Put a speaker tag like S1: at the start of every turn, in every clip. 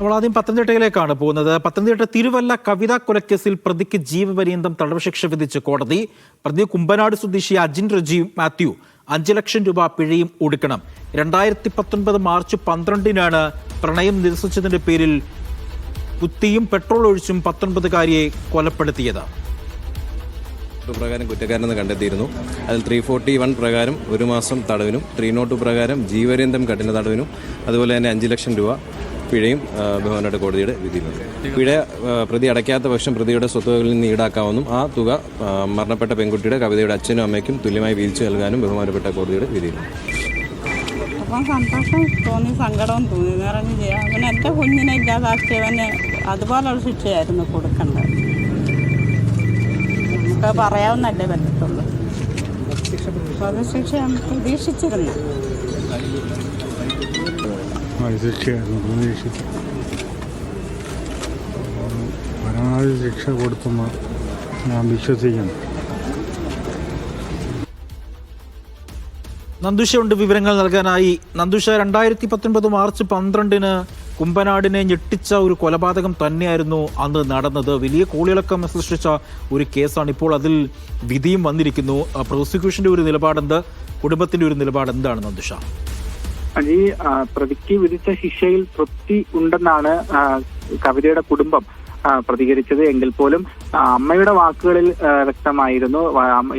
S1: നമ്മൾ ആദ്യം പത്തനംതിട്ടയിലേക്കാണ് പോകുന്നത്. പത്തനംതിട്ട തിരുവല്ല കവിതാ കൊലക്കേസിൽ പ്രതിക്ക് ജീവപര്യന്തം തടവ് ശിക്ഷ വിധിച്ച് കോടതി. പ്രതി കുമ്പനാട് സ്വദേശി അജിൻ റജീവ് മാത്യു അഞ്ച് ലക്ഷം രൂപ പിഴയും ഒടുക്കണം. രണ്ടായിരത്തി പത്തൊൻപത് മാർച്ച് പന്ത്രണ്ടിനാണ് പ്രണയം നിരസിച്ചതിന്റെ പേരിൽ കുത്തിയും പെട്രോൾ ഒഴിച്ചും പത്തൊൻപതുകാരിയെ കൊലപ്പെടുത്തിയത്.
S2: പ്രകാരം കുറ്റക്കാരനെന്ന് കണ്ടെത്തിയിരുന്നു. അതിൽ ത്രീ ഫോർട്ടി വൺ പ്രകാരം ഒരു മാസം തടവിനും ത്രീ നോട്ട് പ്രകാരം ജീവപര്യന്തം കഠിന തടവിനും അതുപോലെ തന്നെ അഞ്ച് ലക്ഷം രൂപ. പിഴയും ബഹുമാനപ്പെട്ട കോടതിയുടെ വിധിയിലുണ്ട് പിഴ പ്രതി അടയ്ക്കാത്ത പക്ഷം പ്രതിയുടെ സ്വത്തുകളിൽ നിന്ന് ഈടാക്കാമെന്നും ആ തുക മരണപ്പെട്ട പെൺകുട്ടിയുടെ കവിതയുടെ അച്ഛനും അമ്മയ്ക്കും തുല്യമായി വീതിച്ചു നൽകാനും ബഹുമാനപ്പെട്ട കോടതിയുടെ വിധിയിലുണ്ട്
S3: അപ്പം സന്തോഷം തോന്നി സങ്കടവും തോന്നി. നിറഞ്ഞു ചെയ്യാം അവൻ എന്റെ കുഞ്ഞിനെ ഇല്ലാതാക്കിയവന് അതുപോലുള്ള ശിക്ഷയായിരുന്നു കൊടുക്കേണ്ടത്. നമുക്ക് പറയാവുന്നല്ലേ പറ്റത്തുള്ളൂ. വധശിക്ഷ പ്രതീക്ഷിച്ചിരുന്നു.
S4: ശിക്ഷയായിരുന്നു പ്രതീക്ഷിച്ചു പരമാവധി ശിക്ഷ കൊടുത്തെന്ന് ഞാൻ വിശ്വസിക്കുന്നു.
S1: നന്ദുഷയുണ്ട് വിവരങ്ങൾ നൽകാനായി. നന്ദുഷ രണ്ടായിരത്തി പത്തൊൻപത് മാർച്ച് പന്ത്രണ്ടിന് കുമ്പനാടിനെ ഞെട്ടിച്ച ഒരു കൊലപാതകം തന്നെയായിരുന്നു അന്ന് നടന്നത്. വലിയ കോളിളക്കം സൃഷ്ടിച്ച ഒരു കേസാണ് ഇപ്പോൾ അതിൽ വിധിയും വന്നിരിക്കുന്നു. പ്രോസിക്യൂഷന്റെ ഒരു നിലപാടെന്ത്? കുടുംബത്തിന്റെ ഒരു നിലപാട് എന്താണ് നന്ദുഷ?
S5: ആ, പ്രതിക്ക് വിധിച്ച ശിക്ഷയിൽ തൃപ്തി ഉണ്ടെന്നാണ് കവിതയുടെ കുടുംബം. പ്രതികരിച്ചത്. എങ്കിൽ പോലും അമ്മയുടെ വാക്കുകളിൽ വ്യക്തമായിരുന്നു.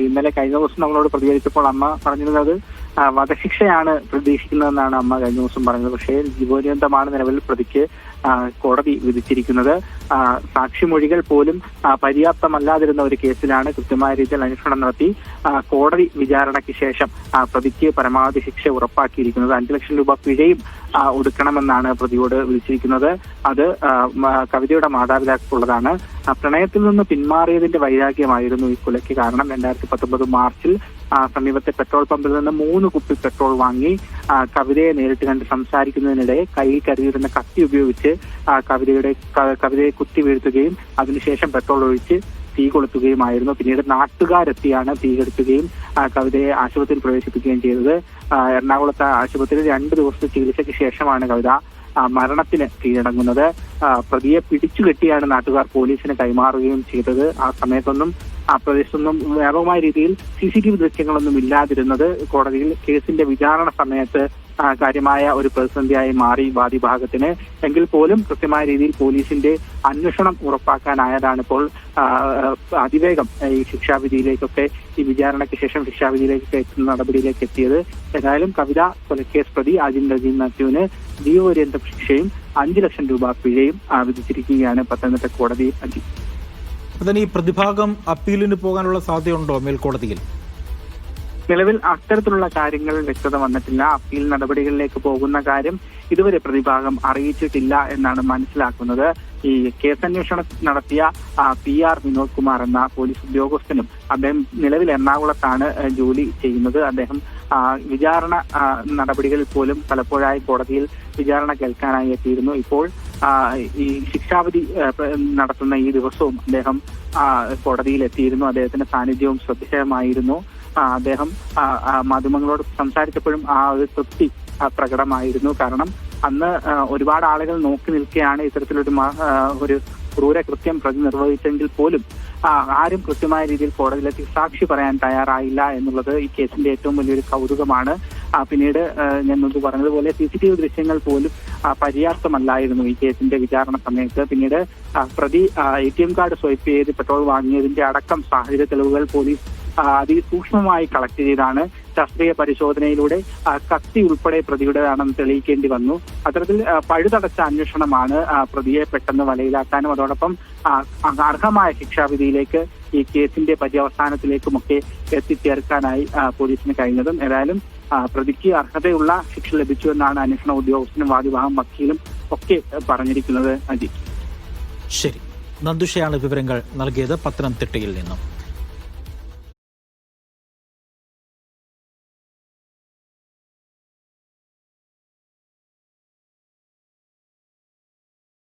S5: ഇന്നലെ കഴിഞ്ഞ ദിവസം നമ്മളോട് പ്രതികരിച്ചപ്പോൾ അമ്മ പറഞ്ഞിരുന്നത് വധശിക്ഷയാണ് പ്രതീക്ഷിക്കുന്നതെന്നാണ് അമ്മ കഴിഞ്ഞ ദിവസം പറഞ്ഞത്. പക്ഷേ ജീവപര്യന്തമാണ് നിലവിൽ പ്രതിക്ക് കോടതി വിധിച്ചിരിക്കുന്നത്. സാക്ഷിമൊഴികൾ പോലും പര്യാപ്തമല്ലാതിരുന്ന ഒരു കേസിലാണ് കൃത്യമായ രീതിയിൽ അന്വേഷണം നടത്തി. കോടതി വിചാരണയ്ക്ക് ശേഷം പ്രതിക്ക് പരമാവധി ശിക്ഷ ഉറപ്പാക്കിയിരിക്കുന്നത് അഞ്ചു ലക്ഷം രൂപ പിഴയും ഒടുക്കണമെന്നാണ് പ്രതിയോട് വിളിച്ചിരിക്കുന്നത്. അത് കവിതയുടെ മാതാപിതാക്കൾക്കുള്ളതാണ് ആ, പ്രണയത്തിൽ നിന്ന് പിന്മാറിയതിന്റെ വൈരാഗ്യമായിരുന്നു ഈ കൊലയ്ക്ക് കാരണം. രണ്ടായിരത്തി പത്തൊമ്പത് മാർച്ചിൽ സമീപത്തെ പെട്രോൾ പമ്പിൽ നിന്ന് മൂന്ന് കുപ്പി പെട്രോൾ വാങ്ങി കവിതയെ നേരിട്ട് കണ്ട് സംസാരിക്കുന്നതിനിടെ കയ്യിൽ കരുതിയിരുന്ന കത്തി ഉപയോഗിച്ച് കവിതയുടെ കവിതയെ കുത്തി വീഴ്ത്തുകയും അതിനുശേഷം പെട്രോൾ ഒഴിച്ച് തീ കൊളുത്തുകയുമായിരുന്നു. പിന്നീട് നാട്ടുകാരെത്തിയാണ് തീ കെടുത്തുകയും കവിതയെ ആശുപത്രിയിൽ പ്രവേശിപ്പിക്കുകയും ചെയ്തത്. എറണാകുളത്തെ ആശുപത്രിയിൽ രണ്ട് ദിവസത്തെ ചികിത്സയ്ക്ക് ശേഷമാണ് കവിത മരണത്തിന് കീഴടങ്ങുന്നത്. പ്രതിയെ പ്രതിയെ പിടിച്ചുകെട്ടിയാണ് നാട്ടുകാർ പോലീസിന് കൈമാറുകയും ചെയ്തത്. ആ സമയത്തൊന്നും ആ പ്രദേശത്തൊന്നും വ്യാപകമായ രീതിയിൽ സി സി ടി വി ദൃശ്യങ്ങളൊന്നും ഇല്ലാതിരുന്നത് കോടതിയിൽ കേസിന്റെ വിചാരണ സമയത്ത് കാര്യമായ ഒരു പ്രതിസന്ധിയായി മാറി വാദി ഭാഗത്തിന്. എങ്കിൽ പോലും കൃത്യമായ രീതിയിൽ പോലീസിന്റെ അന്വേഷണം ഉറപ്പാക്കാനായതാണ് ഇപ്പോൾ അതിവേഗം ഈ ശിക്ഷാവിധിയിലേക്കൊക്കെ ഈ വിചാരണയ്ക്ക് ശേഷം ശിക്ഷാവിധിയിലേക്ക് എത്തുന്ന നടപടിയിലേക്ക് എത്തിയത്. ഏതായാലും കവിത കൊലക്കേസ് പ്രതി അജിൻ രജീൻ മാത്യുവിന് ജീവപര്യന്തം ശിക്ഷയും അഞ്ചു ലക്ഷം രൂപ പിഴയും വിധിച്ചിരിക്കുകയാണ് പത്തനംതിട്ട കോടതി അജി
S1: അതിന് ഈ പ്രതിഭാഗം അപ്പീലിന് പോകാനുള്ള സാധ്യതയുണ്ടോ മേൽക്കോടതിയിൽ?
S5: നിലവിൽ അത്തരത്തിലുള്ള കാര്യങ്ങൾ വ്യക്തത വന്നിട്ടില്ല. അപ്പീൽ നടപടികളിലേക്ക് പോകുന്ന കാര്യം ഇതുവരെ പ്രതിഭാഗം അറിയിച്ചിട്ടില്ല എന്നാണ് മനസ്സിലാക്കുന്നത്. ഈ കേസന്വേഷണം നടത്തിയ പി ആർ വിനോദ് കുമാർ എന്ന പോലീസ് ഉദ്യോഗസ്ഥനും അദ്ദേഹം നിലവിൽ എറണാകുളത്താണ് ജോലി ചെയ്യുന്നത്. അദ്ദേഹം വിചാരണ നടപടികളിൽ പോലും പലപ്പോഴായി കോടതിയിൽ വിചാരണ കേൾക്കാനായി എത്തിയിരുന്നു. ഇപ്പോൾ ഈ ശിക്ഷാവിധി നടത്തുന്ന ഈ ദിവസവും അദ്ദേഹം കോടതിയിൽ എത്തിയിരുന്നു അദ്ദേഹത്തിന്റെ സാന്നിധ്യവും ശ്രദ്ധേയമായിരുന്നു. അദ്ദേഹം മാധ്യമങ്ങളോട് സംസാരിച്ചപ്പോഴും ആ ഒരു തൃപ്തി പ്രകടമായിരുന്നു. കാരണം അന്ന് ഒരുപാട് ആളുകൾ നോക്കി നിൽക്കുകയാണ് ഇത്തരത്തിലൊരു ഒരു ക്രൂര കൃത്യം പ്രതി നിർവഹിച്ചെങ്കിൽ പോലും ആരും കൃത്യമായ രീതിയിൽ കോടതിയിലെത്തി സാക്ഷി പറയാൻ തയ്യാറായില്ല എന്നുള്ളത് ഈ കേസിന്റെ ഏറ്റവും വലിയൊരു കൗതുകമാണ്. പിന്നീട് ഞാൻ മുമ്പ് പറഞ്ഞതുപോലെ സി സി ടി വി ദൃശ്യങ്ങൾ പോലും പര്യാപ്തമല്ലായിരുന്നു ഈ കേസിന്റെ വിചാരണ സമയത്ത്. പിന്നീട് പ്രതി A T M card swipe ചെയ്ത് പെട്രോൾ വാങ്ങിയതിന്റെ അടക്കം സാഹചര്യ തെളിവുകൾ പോലീസ് അതിസൂക്ഷ്മമായി കളക്ട് ചെയ്താണ് ശാസ്ത്രീയ പരിശോധനയിലൂടെ കത്തി ഉൾപ്പെടെ പ്രതിയുടേതാണെന്ന് തെളിയിക്കേണ്ടി വന്നു. അത്തരത്തിൽ പഴുതടച്ച അന്വേഷണമാണ് പ്രതിയെ പെട്ടെന്ന് വലയിലാക്കാനും അതോടൊപ്പം അർഹമായ ശിക്ഷാവിധിയിലേക്ക് ഈ കേസിന്റെ പര്യവസാനത്തിലേക്കുമൊക്കെ എത്തിച്ചേർക്കാനായി പോലീസിന് കഴിഞ്ഞതും. ഏതായാലും പ്രതിക്ക് അർഹതയുള്ള ശിക്ഷ ലഭിച്ചു എന്നാണ് അന്വേഷണ ഉദ്യോഗസ്ഥനും വാദിവാഹം വക്കീലും ഒക്കെ പറഞ്ഞിരിക്കുന്നത് അജിത്
S1: ശരി. നന്ദുഷയാണ് വിവരങ്ങൾ നൽകിയത് പത്തനംതിട്ടയിൽ നിന്നും.